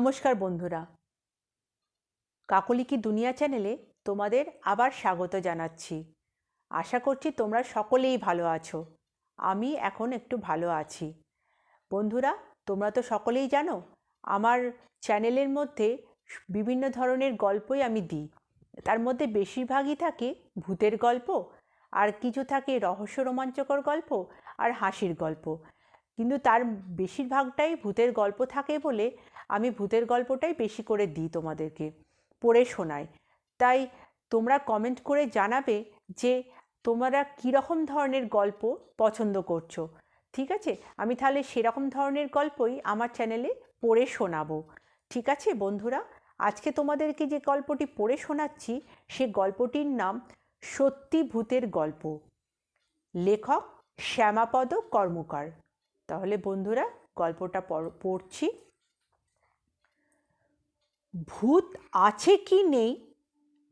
নমস্কার বন্ধুরা। কাকলিকি দুনিয়া চ্যানেলে তোমাদের আবার স্বাগত জানাচ্ছি। আশা করছি তোমরা সকলেই ভালো আছো। আমি এখন একটু ভালো আছি। বন্ধুরা, তোমরা তো সকলেই জানো, আমার চ্যানেলের মধ্যে বিভিন্ন ধরনের গল্পই আমি দিই। তার মধ্যে বেশিরভাগই থাকে ভূতের গল্প, আর কিছু থাকে রহস্য রোমাঞ্চকর গল্প, আর হাসির গল্প। কিন্তু তার বেশিরভাগটাই ভূতের গল্প থাকে বলে আমি ভূতের গল্পটাই বেশি করে দিই তোমাদেরকে, পড়ে শোনাই। তাই তোমরা কমেন্ট করে জানাবে যে তোমরা কীরকম ধরনের গল্প পছন্দ করছ। ঠিক আছে? আমি তাহলে সেরকম ধরনের গল্পই আমার চ্যানেলে পড়ে শোনাবো। ঠিক আছে বন্ধুরা? আজকে তোমাদেরকে যে গল্পটি পড়ে শোনাচ্ছি, সে গল্পটির নাম সত্যি ভূতের গল্প। লেখক শ্যামাপদ কর্মকার। তাহলে বন্ধুরা গল্পটা পড়- পড়ছি। ভূত আছে কি নেই?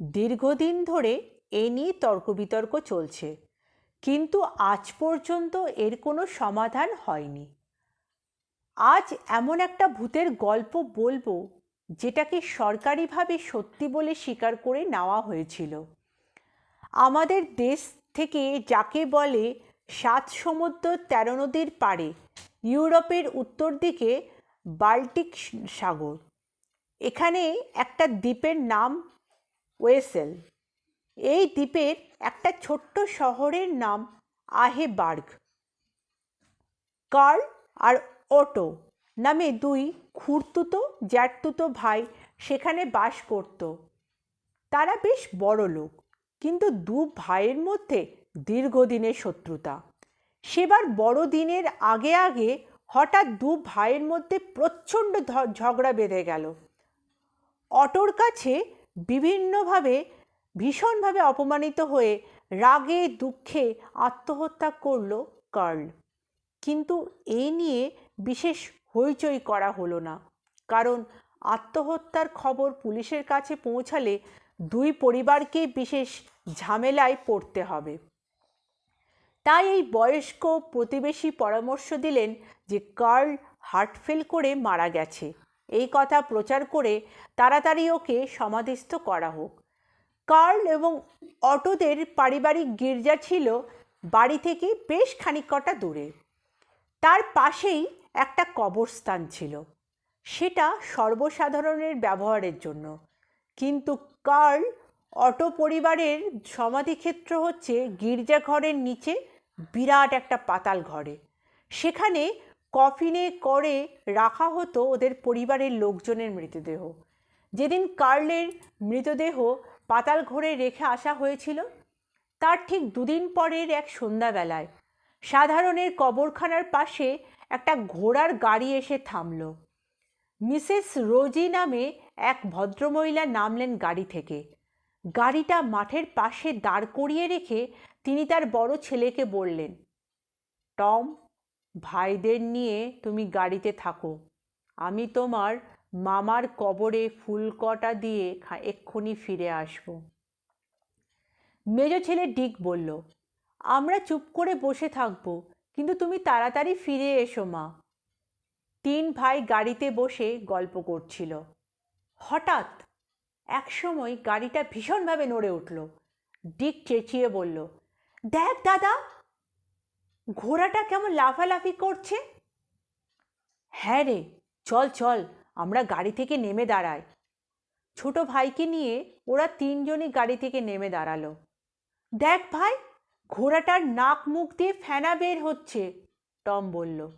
দীর্ঘদিন ধরে এ নিয়ে তর্ক বিতর্ক চলছে, কিন্তু আজ পর্যন্ত এর কোনো সমাধান হয়নি। আজ এমন একটা ভূতের গল্প বলব, যেটাকে সরকারিভাবে সত্যি বলে স্বীকার করে নেওয়া হয়েছিল। আমাদের দেশ থেকে যাকে বলে সাত সমুদ্র তেরো নদীর পাড়ে, ইউরোপের উত্তর দিকে বাল্টিক সাগর। এখানে একটা দ্বীপের নাম ওয়েসেল। এই দ্বীপের একটা ছোট্ট শহরের নাম আহেবার্গ। কার্ল আর অটো নামে দুই খুঁড়তুতো, জ্যাঠতুতো ভাই সেখানে বাস করত। তারা বেশ বড় লোক, কিন্তু দু ভাইয়ের মধ্যে দীর্ঘদিনের শত্রুতা। সেবার বড়দিনের আগে আগে হঠাৎ দু ভাইয়ের মধ্যে প্রচণ্ড ঝগড়া বেঁধে গেল। অটোর কাছে বিভিন্নভাবে, ভীষণভাবে অপমানিত হয়ে রাগে, দুঃখে আত্মহত্যা করল কার্ল। কিন্তু এই নিয়ে বিশেষ হইচই করা হলো না। কারণ আত্মহত্যার খবর পুলিশের কাছে পৌঁছালে দুই পরিবারকে বিশেষ ঝামেলায় পড়তে হবে। তাই এই বয়স্ক প্রতিবেশী পরামর্শ দিলেন যে কার্ল হার্ট ফেল করে মারা গেছে। এই কথা প্রচার করে তাড়াতাড়ি ওকে সমাধিস্থ করা হোক। কার্ল এবং অটোদের পারিবারিক গির্জা ছিল বাড়ি থেকে বেশ খানিক কটা দূরে। তার পাশেই একটা কবরস্থান ছিল। সেটা সর্বসাধারণের ব্যবহারের জন্য। কিন্তু কার্ল অটো পরিবারের সমাধিক্ষেত্র হচ্ছে গির্জাঘরের নিচে বিরাট একটা পাতাল ঘরে। সেখানে কফিনে করে রাখা হতো ওদের পরিবারের লোকজনের মৃতদেহ। যেদিন কার্লের মৃতদেহ পাতাল ঘরে রেখে আসা হয়েছিল, তার ঠিক দুদিন পরের এক সন্ধ্যাবেলায় সাধারণের কবরখানার পাশে একটা ঘোড়ার গাড়ি এসে থামল। মিসেস রোজি নামে এক ভদ্রমহিলা নামলেন গাড়ি থেকে। গাড়িটা মাঠের পাশে দাঁড় করিয়ে রেখে তিনি তার বড় ছেলেকে বললেন, টম ভাইদের নিয়ে তুমি গাড়িতে থাকো। আমি তোমার মামার কবরে ফুলকটা দিয়ে খা- এক্ষুনি ফিরে আসব। মেজ ছেলে ডিক বলল, আমরা চুপ করে বসে থাকব, কিন্তু তুমি তাড়াতাড়ি ফিরে এসো মা। তিন ভাই গাড়িতে বসে গল্প করছিল। হঠাৎ একসময় গাড়িটা ভীষণভাবে নড়ে উঠল। ডিক চেঁচিয়ে বলল, দেখ দাদা ঘোড়াটা কেমন লাফালাফি করছে? হ্যাঁ রে, চল চল, আমরা গাড়ি থেকে নেমে দাঁড়াই। ছোট ভাইকে নিয়ে ওরা তিনজনই গাড়ি থেকে নেমে দাঁড়াল। দেখ ভাই, ঘোড়াটার নাক মুখ দিয়ে ফেনা বের হচ্ছে, টম বলল।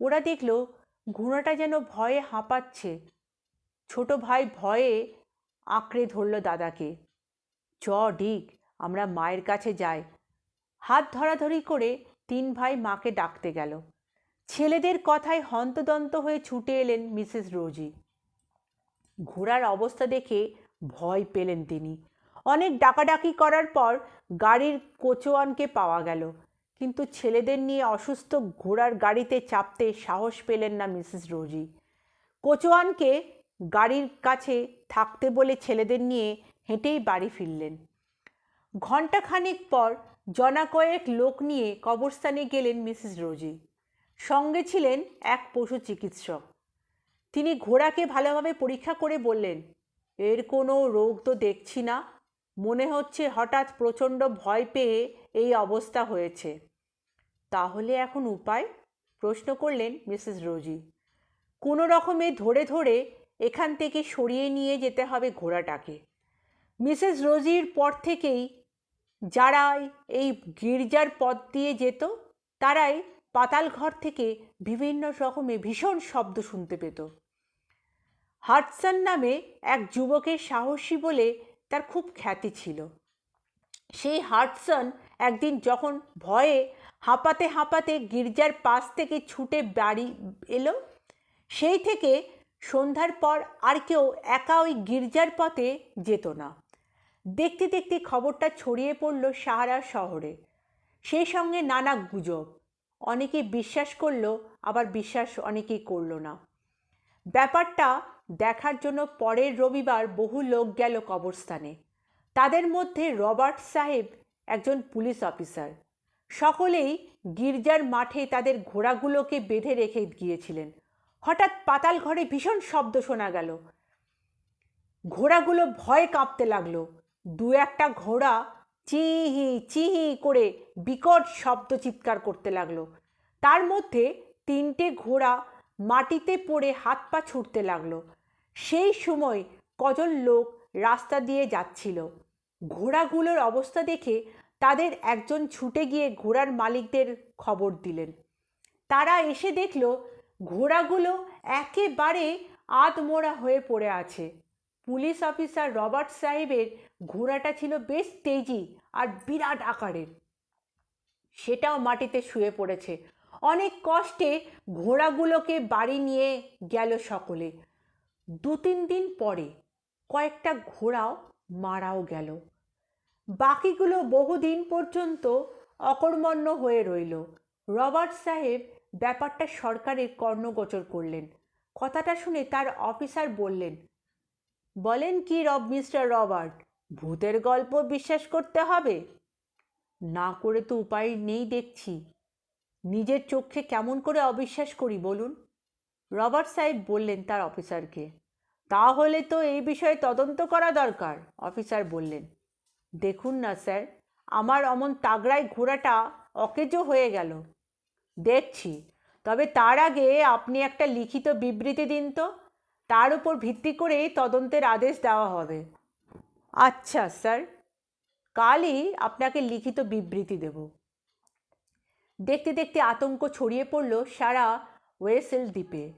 ওরা দেখল ঘোড়াটা যেন ভয়ে হাঁপাচ্ছে। ছোট ভাই ভয়ে আঁকড়ে ধরল দাদাকে। চ, ডিক, আমরা মায়ের কাছে যাই। হাত ধরাধরি করে তিন ভাই মাকে ডাকতে গেল। ছেলেদের কথায় হন্তদন্ত হয়ে ছুটে এলেন মিসেস রোজি। ঘোড়ার অবস্থা দেখে ভয় পেলেন তিনি। অনেক ডাকাডাকি করার পর গাড়ির কোচোয়ানকে পাওয়া গেল। কিন্তু ছেলেদের নিয়ে অসুস্থ ঘোড়ার গাড়িতে চাপতে সাহস পেলেন না মিসেস রোজি। কোচোয়ানকে গাড়ির কাছে থাকতে বলে ছেলেদের নিয়ে হেঁটেই বাড়ি ফিরলেন। ঘণ্টাখানেক পর জনা কয়েক লোক নিয়ে কবরস্থানে গেলেন মিসেস রোজি। সঙ্গে ছিলেন এক পশু চিকিৎসক। তিনি ঘোড়াকে ভালোভাবে পরীক্ষা করে বললেন, এর কোনো রোগ তো দেখছি না। মনে হচ্ছে হঠাৎ প্রচণ্ড ভয় পেয়ে এই অবস্থা হয়েছে। তাহলে এখন উপায়? প্রশ্ন করলেন মিসেস রোজি। কোনো রকমে ধরে ধরে এখান থেকে সরিয়ে নিয়ে যেতে হবে ঘোড়াটাকে। মিসেস রোজির পর থেকেই যারা এই গির্জার পথ দিয়ে যেত, তারাই পাতাল ঘর থেকে বিভিন্ন রকমে ভীষণ শব্দ শুনতে পেত। হাটসন নামে এক যুবকের সাহসী বলে তার খুব খ্যাতি ছিল। সেই হাটসন একদিন যখন ভয়ে হাঁপাতে হাঁপাতে গির্জার পাশ থেকে ছুটে বাড়ি এলো, সেই থেকে সন্ধ্যার পর আর কেউ একা ওই গির্জার পথে যেত না। দেখতে দেখতে খবরটা ছড়িয়ে পড়ল সাহারা শহরে। সেই সঙ্গে নানা গুজব। অনেকে বিশ্বাস করল, আবার বিশ্বাস অনেকেই করল না। ব্যাপারটা দেখার জন্য পরের রবিবার বহু লোক গেল কবরস্থানে। তাদের মধ্যে রবার্ট সাহেব একজন পুলিশ অফিসার। সকলেই গির্জার মাঠে তাদের ঘোড়াগুলোকে বেঁধে রেখে গিয়েছিলেন। হঠাৎ পাতাল ঘরে ভীষণ শব্দ শোনা গেল। ঘোড়াগুলো ভয়ে কাঁপতে লাগল। দু একটা ঘোড়া চিহি চিহি করে বিকট শব্দ চিৎকার করতে লাগল। তার মধ্যে তিনটে ঘোড়া মাটিতে পড়ে হাত পা ছুটতে লাগল। সেই সময় কজন লোক রাস্তা দিয়ে যাচ্ছিল। ঘোড়াগুলোর অবস্থা দেখে তাদের একজন ছুটে গিয়ে ঘোড়ার মালিকদের খবর দিলেন। তারা এসে দেখল ঘোড়াগুলো একেবারে আধমোড়া হয়ে পড়ে আছে। পুলিশ অফিসার রবার্ট সাহেবের ঘোড়াটা ছিল বেশ তেজি আর বিরাট আকারের। সেটাও মাটিতে শুয়ে পড়েছে। অনেক কষ্টে ঘোড়াগুলোকে বাড়ি নিয়ে গেল সকলে। দু তিন দিন পরে কয়েকটা ঘোড়াও মারাও গেল। বাকিগুলো বহুদিন পর্যন্ত অকর্মণ্য হয়ে রইল। রবার্ট সাহেব ব্যাপারটা সরকারের কর্ণগোচর করলেন। কথাটা শুনে তার অফিসার বললেন, বলেন কি রব, মিস্টার রবার্ট ভূতের গল্প বিশ্বাস করতে হবে? না করে তো উপায় নেই দেখছি। নিজের চোখে কেমন করে অবিশ্বাস করি বলুন? রবার্ট সাহেব বললেন তার অফিসারকে। তাহলে তো এই বিষয়ে তদন্ত করা দরকার, অফিসার বললেন। দেখুন না স্যার, আমার অমন তাগড়ায় ঘোড়াটা অকেজো হয়ে গেল। দেখছি, তবে তার আগে আপনি একটা লিখিত বিবৃতি দিন তো। তার উপর ভিত্তি করে তদন্তের আদেশ দেওয়া হবে। আচ্ছা স্যার। কালই আপনাকে লিখিত বিবৃতি দেব। দেখতে দেখতে আতঙ্ক ছড়িয়ে পড়ল সারা ওয়েসেল দ্বীপে।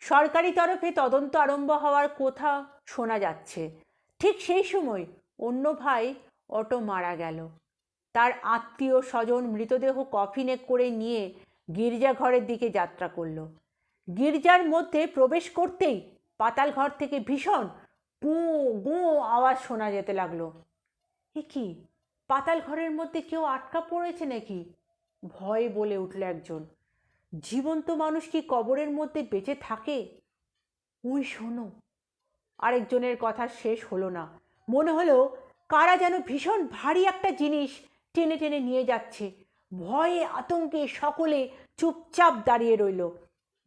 সরকারি তরফে তদন্ত আরম্ভ হওয়ার কথা শোনা যাচ্ছে। ঠিক সেই সময় অন্য ভাই অটো মারা গেল। তার আত্মীয় স্বজন মৃতদেহ কফিনে করে নিয়ে গির্জাঘরের দিকে যাত্রা করল। গির্জার মধ্যে প্রবেশ করতেই পাতাল ঘর থেকে ভীষণ গু গু আওয়াজ শোনা যেতে লাগল। এ কি? পাতাল ঘরের মধ্যে কেউ আটকা পড়েছে নাকি? ভয় বলে উঠল একজন। জীবন্ত মানুষ কি কবরের মধ্যে বেঁচে থাকে? ওই শোনো। আরেকজনের কথা শেষ হলো না। মনে হলো কারা যেন ভীষণ ভারী একটা জিনিস টেনে টেনে নিয়ে যাচ্ছে। ভয়ে আতঙ্কে সকলে চুপচাপ দাঁড়িয়ে রইল।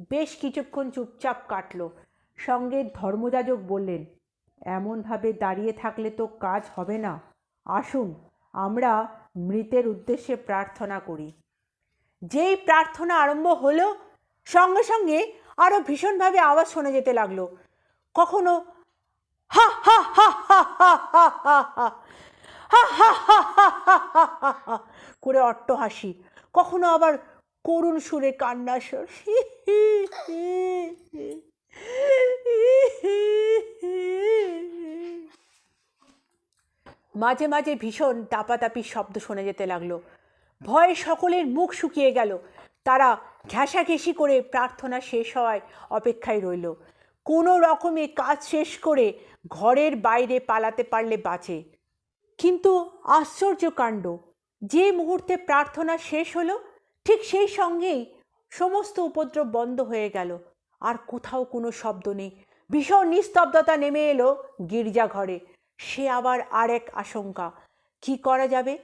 বেশ কিছুক্ষণ চুপচাপ কাটল। সঙ্গে ধর্মযাজক বললেন এমনভাবে দাঁড়িয়ে থাকলে তো কাজ হবে না আসুন আমরা মৃতের উদ্দেশ্যে প্রার্থনা করি যেই প্রার্থনা আরম্ভ হলো সঙ্গে সঙ্গে আরও ভীষণভাবে আওয়াজ শোনা যেতে লাগল কখনো হা হা হা হা হা হা হা হা করে অট্ট হাসি কখনো আবার করুণ সুরে কান্না স্বর মাঝে মাঝে ভীষণ তাপাতাপি শব্দ শোনা যেতে লাগল। ভয়ে সকলের মুখ শুকিয়ে গেল। তারা ঘেঁষাঘেঁষি করে প্রার্থনা শেষ হওয়ায় অপেক্ষায় রইল। কোনো রকমে কাজ শেষ করে ঘরের বাইরে পালাতে পারলে বাঁচে। কিন্তু আশ্চর্য কাণ্ড, যে মুহূর্তে প্রার্থনা শেষ হলো, ঠিক সেই সঙ্গেই সমস্ত উপদ্রব বন্ধ হয়ে গেল। আর কোথাও কোনো শব্দ নেই। ভীষণ নিস্তব্ধতা নেমে এলো গির্জাঘরে সে আবার আরেক আশঙ্কা, কি করা যাবে?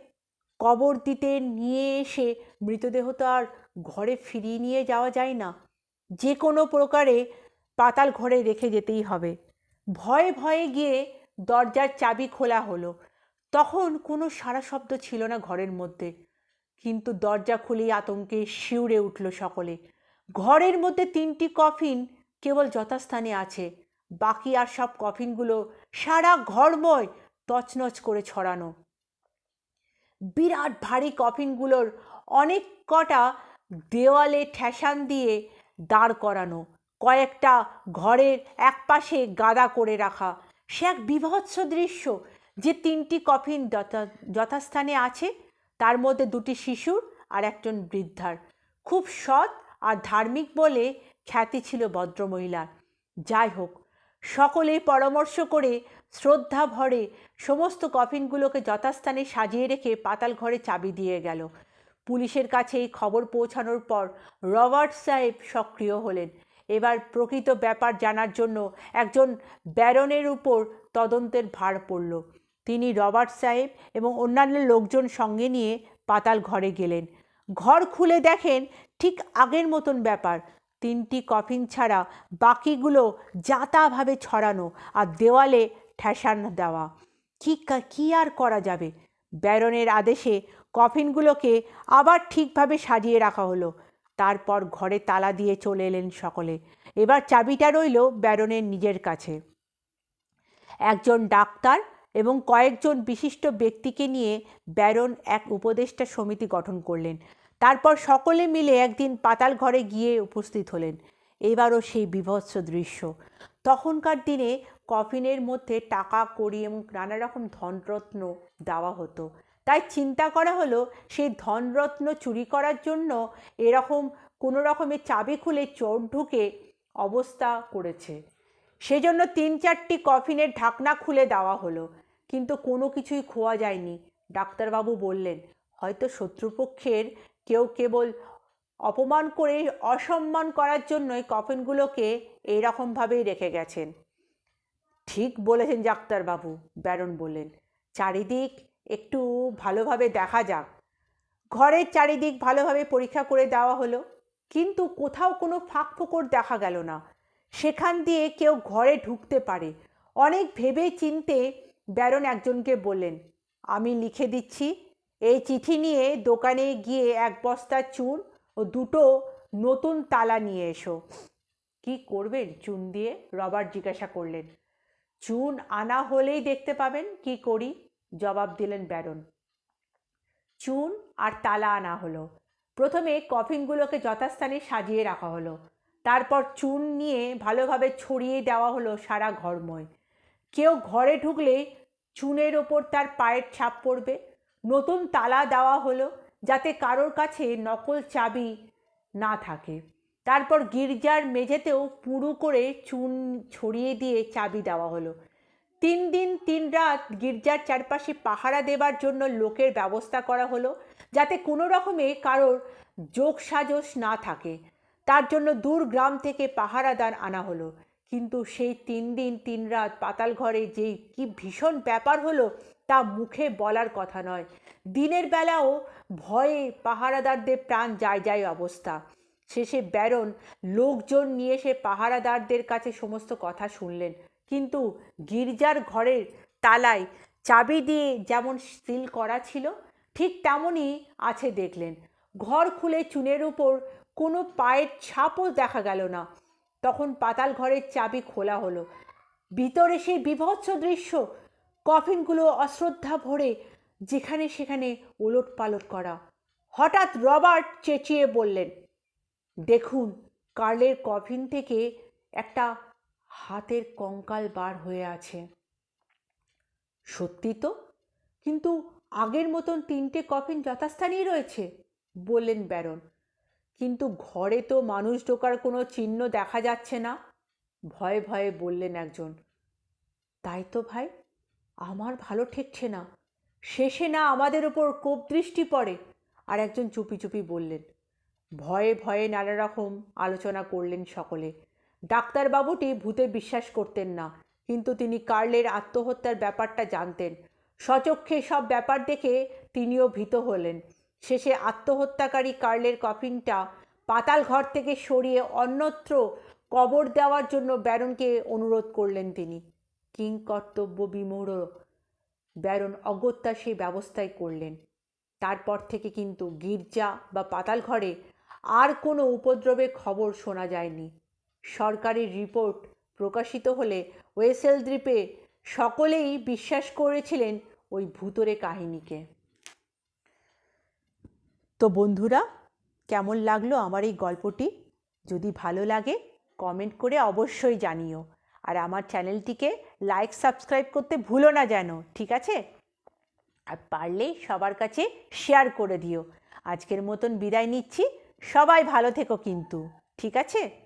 কবর দিতে নিয়ে এসে মৃতদেহ তো আর ঘরে ফিরিয়ে নিয়ে যাওয়া যায় না। যে কোনো প্রকারে পাতাল ঘরে রেখে যেতেই হবে। ভয়ে ভয়ে গিয়ে দরজার চাবি খোলা হলো। তখন কোনো সারা শব্দ ছিল না ঘরের মধ্যে। কিন্তু দরজা খুলেই আতঙ্কে শিউরে উঠল সকলে। ঘরের মধ্যে তিনটি কফিন কেবল যথাস্থানে আছে। বাকি আর সব কফিনগুলো সারা ঘরময় তছনছ করে ছড়ানো। বিরাট ভারী কফিনগুলোর অনেক কটা দেওয়ালে ঠেসান দিয়ে দাঁড় করানো, কয়েকটা ঘরের একপাশে গাদা করে রাখা। সে এক বিভৎস দৃশ্য যে তিনটি কফিন যথা, যথাস্থানে আছে। তার মধ্যে দুটি শিশুর আর একজন বৃদ্ধার। খুব সৎ আর ধার্মিক বলে খ্যাতি ছিল ভদ্রমহিলার। যাই হোক, সকলেই পরামর্শ করে শ্রদ্ধা ভরে সমস্ত কফিনগুলোকে যথাস্থানে সাজিয়ে রেখে পাতাল ঘরে চাবি দিয়ে গেল। পুলিশের কাছে এই খবর পৌঁছানোর পর রবার্ট সাহেব সক্রিয় হলেন। এবার প্রকৃত ব্যাপার জানার জন্য একজন ব্যারনের উপর তদন্তের ভার পড়ল। তিনি রবার্ট সাহেব এবং অন্যান্য লোকজন সঙ্গে নিয়ে পাতাল ঘরে গেলেন। ঘর খুলে দেখেন ঠিক আগের মতন ব্যাপার। তিনটি কফিন ছাড়া বাকিগুলো যাতাভাবে ছড়ানো আর দেওয়ালে ঠেসান দেওয়া। কী কী আর করা যাবে? ব্যারনের আদেশে কফিনগুলোকে আবার ঠিকভাবে সাজিয়ে রাখা হলো। তারপর ঘরে তালা দিয়ে চলে এলেন সকলে। এবার চাবিটা রইল ব্যারনের নিজের কাছে। একজন ডাক্তার এবং কয়েকজন বিশিষ্ট ব্যক্তিকে নিয়ে ব্যারন এক উপদেষ্টা সমিতি গঠন করলেন। তারপর সকলে মিলে একদিন পাতাল ঘরে গিয়ে উপস্থিত হলেন। এবারও সেই বিভৎস দৃশ্য। তখনকার দিনে কফিনের মধ্যে টাকা কড়ি এবং নানা রকম ধনরত্ন দেওয়া হতো। তাই চিন্তা করা হলো, সেই ধনরত্ন চুরি করার জন্য এরকম কোনো রকমের চাবি খুলে চোর ঢুকে অবস্থা করেছে। সেজন্য তিন চারটি কফিনের ঢাকনা খুলে দেওয়া হলো। কিন্তু কোনো কিছুই খোয়া যায়নি। ডাক্তারবাবু বললেন, হয়তো শত্রুপক্ষের কেউ কেবল অপমান করে অসম্মান করার জন্যই কফিনগুলোকে এইরকমভাবেই রেখে গেছেন। ঠিক বলেছেন ডাক্তারবাবু, ব্যারন বললেন। চারিদিক একটু ভালোভাবে দেখা যাক। ঘরের চারিদিক ভালোভাবে পরীক্ষা করে দেওয়া হলো, কিন্তু কোথাও কোনো ফাঁক ফোকর দেখা গেল না। সেখান দিয়ে কেউ ঘরে ঢুকতে পারে। অনেক ভেবে চিনতে ব্যারন একজনকে বললেন, আমি লিখে দিচ্ছি এই চিঠি নিয়ে দোকানে গিয়ে এক বস্তা চুন ও দুটো নতুন তালা নিয়ে এসো। কি করবেন চুন দিয়ে? রবার্ট জিজ্ঞাসা করলেন। চুন আনা হলেই দেখতে পাবেন কি করি? জবাব দিলেন ব্যারন। চুন আর তালা আনা হলো। প্রথমে কফিনগুলোকে যথাস্থানে সাজিয়ে রাখা হলো। তারপর চুন নিয়ে ভালোভাবে ছড়িয়ে দেওয়া হলো সারা ঘরময়। কেউ ঘরে ঢুকলে চুনের ওপর তার পায়ের ছাপ পড়বে। নতুন তালা দেওয়া হলো যাতে কারোর কাছে নকল চাবি না থাকে। তারপর গির্জার মেঝেতেও পুরু করে চুন ছড়িয়ে দিয়ে চাবি দেওয়া হলো। তিন দিন, তিন রাত গির্জার চারপাশে পাহারা দেবার জন্য লোকের ব্যবস্থা করা হলো যাতে কোনো রকমে কারোর যোগ সাজস না থাকে। তার জন্য দূর গ্রাম থেকে পাহারাদার আনা হলো। কিন্তু সেই তিন দিন, তিন রাত পাতাল ঘরে যে কি ভীষণ ব্যাপার হলো তা মুখে বলার কথা নয়। দিনের বেলাও ভয়ে পাহারাদারদের প্রাণ যায় যায় অবস্থা। শেষে ব্যারন লোকজন নিয়ে সে পাহারাদারদের কাছে সমস্ত কথা শুনলেন। কিন্তু গির্জার ঘরের তালায় চাবি দিয়ে যেমন সিল করা ছিল, ঠিক তেমনই আছে দেখলেন। ঘর খুলে চুনের উপর কোনো পায়ের ছাপও দেখা গেল না। তখন পাতাল ঘরের চাবি খোলা হলো। ভিতরে সেই বিভৎস দৃশ্য কফিনগুলো অশ্রদ্ধা ভরে যেখানে সেখানে ওলট পালট করা। হঠাৎ রবার্ট চেঁচিয়ে বললেন, দেখুন, কার্লের কফিন থেকে একটা হাতের কঙ্কাল বার হয়ে আছে। সত্যি তো? কিন্তু আগের মতন তিনটে কফিন যথাস্থানেই রয়েছে, বললেন ব্যারন। কিন্তু ঘরে তো মানুষ ঢোকার কোনো চিহ্ন দেখা যাচ্ছে না, ভয়ে ভয়ে বললেন একজন। তাই তো ভাই আমার ভালো ঠেকছে না। শেষে না আমাদের ওপর কোপ দৃষ্টি পড়ে। আর একজন চুপি চুপি বললেন, ভয়ে ভয়ে নানা রকম আলোচনা করলেন সকলে। ডাক্তারবাবুটি ভূতে বিশ্বাস করতেন না, কিন্তু তিনি কার্লের আত্মহত্যার ব্যাপারটা জানতেন। সচক্ষে সব ব্যাপার দেখে তিনিও ভীত হলেন। শেষে আত্মহত্যাকারী কার্লের কফিনটা পাতাল ঘর থেকে সরিয়ে অন্যত্র কবর দেওয়ার জন্য ব্যারনকে অনুরোধ করলেন তিনি। কিং কর্তব্য বিমূঢ় ব্যারন অগত্যা সেই ব্যবস্থাই করলেন। তারপর থেকে কিন্তু গির্জা বা পাতাল ঘরে আর কোনো উপদ্রবের খবর শোনা যায়নি। সরকারি রিপোর্ট প্রকাশিত হলে ওয়েসেল দ্বীপে সকলেই বিশ্বাস করেছিলেন ওই ভূতরে কাহিনীকে। তো বন্ধুরা, কেমন লাগল আমার এই গল্পটি? যদি ভালো লাগে কমেন্ট করে অবশ্যই জানিও। আর আমার চ্যানেলটিকে লাইক সাবস্ক্রাইব করতে ভুলো না যেন, ঠিক আছে? আর পারলে সবার কাছে শেয়ার করে দিও। আজকের মতন বিদায় নিচ্ছি। সবাই ভালো থেকো কিন্তু, ঠিক আছে?